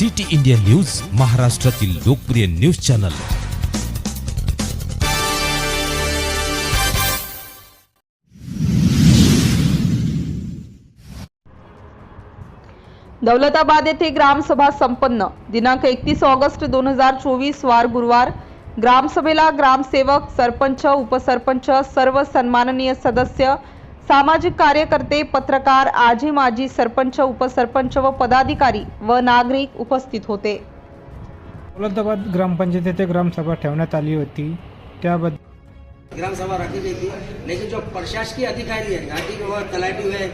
City India news महाराष्ट्रातील लोकप्रिय news channel. Daulatabad येथे ग्रामसभा संपन्न. दिनांक एकतीस ऑगस्ट दोन हजार चोवीस वार गुरुवार. ग्रामसभेला ग्रामसेवक सरपंच उपसरपंच सर्व सन्माननीय सदस्य सामाजिक कार्यकर्ते पत्रकार आजी माजी सरपंच उपसरपंच व पदाधिकारी व नागरिक उपस्थित होते. दौलताबाद ग्रामपंचायत येथे ग्रामसभा ठेवण्यात आली होती. त्याबद्दल ग्राम सभा रखी गई थी लेकिन जो प्रशासकीय अधिकारी है घाटी के हुआ तलाटी हुए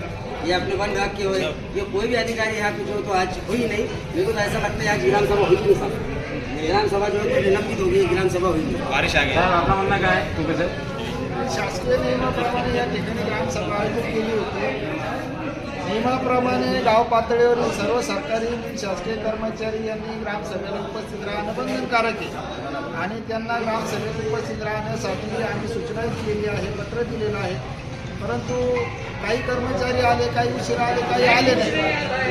या अपने वन विभाग के हुए ये कोई भी अधिकारी यहाँ पे जो तो आज हुई नहीं मेरे को तो ऐसा लगता है आज ग्राम सभा हुई नहीं साहब ग्राम सभा जो है तो निलंबित हो गई ग्राम सभा हुई बारिश आ गई। शासकीय नियमाप्रमाणे या ठिकाणी ग्रामसभा आयोजित केली होती. नियमाप्रमाणे गाव पातळीवरील सर्व सरकारी शासकीय कर्मचारी यांनी ग्रामसभेला उपस्थित राहणं बंधनकारक आहे. आणि त्यांना ग्रामसभेत उपस्थित राहण्यासाठी आम्ही सूचना दिलेली आहे पत्र दिलेलं आहे. परंतु काही कर्मचारी आले काही उशीर आले काही आले नाही.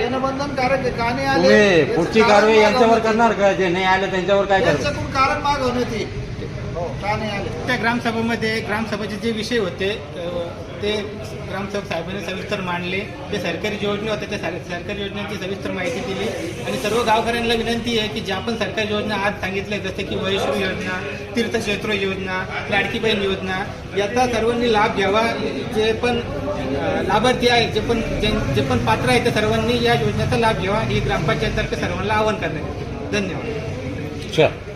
येणं बंधनकारक आहे. का नाही आले? पुढची कारवाई यांच्यावर करणार का? जे नाही आले त्यांच्यावर काय करणार? यांच्याकडून कारण मागवण्यात येईल त्या ग्रामसभेमध्ये ग्रामसभेचे जे विषय होते ते ग्रामसेवक साहेबांनी सविस्तर मांडले. जे सरकारी योजना होत्या त्या सर- सरकारी योजनांची सविस्तर माहिती दिली. आणि सर्व गावकऱ्यांना विनंती आहे की ज्या पण सरकारी योजना आज सांगितल्या जसे की वैश्वी योजना तीर्थक्षेत्र योजना लाडकी बहीण योजना याचा सर्वांनी लाभ घ्यावा. जे पण लाभार्थी आहेत जे पण जे- जे पण पात्र आहेत त्या सर्वांनी या योजनेचा लाभ घ्यावा. ही ग्रामपंचायततर्फे सर्वांना आवाहन करण्यात येते. धन्यवाद. चल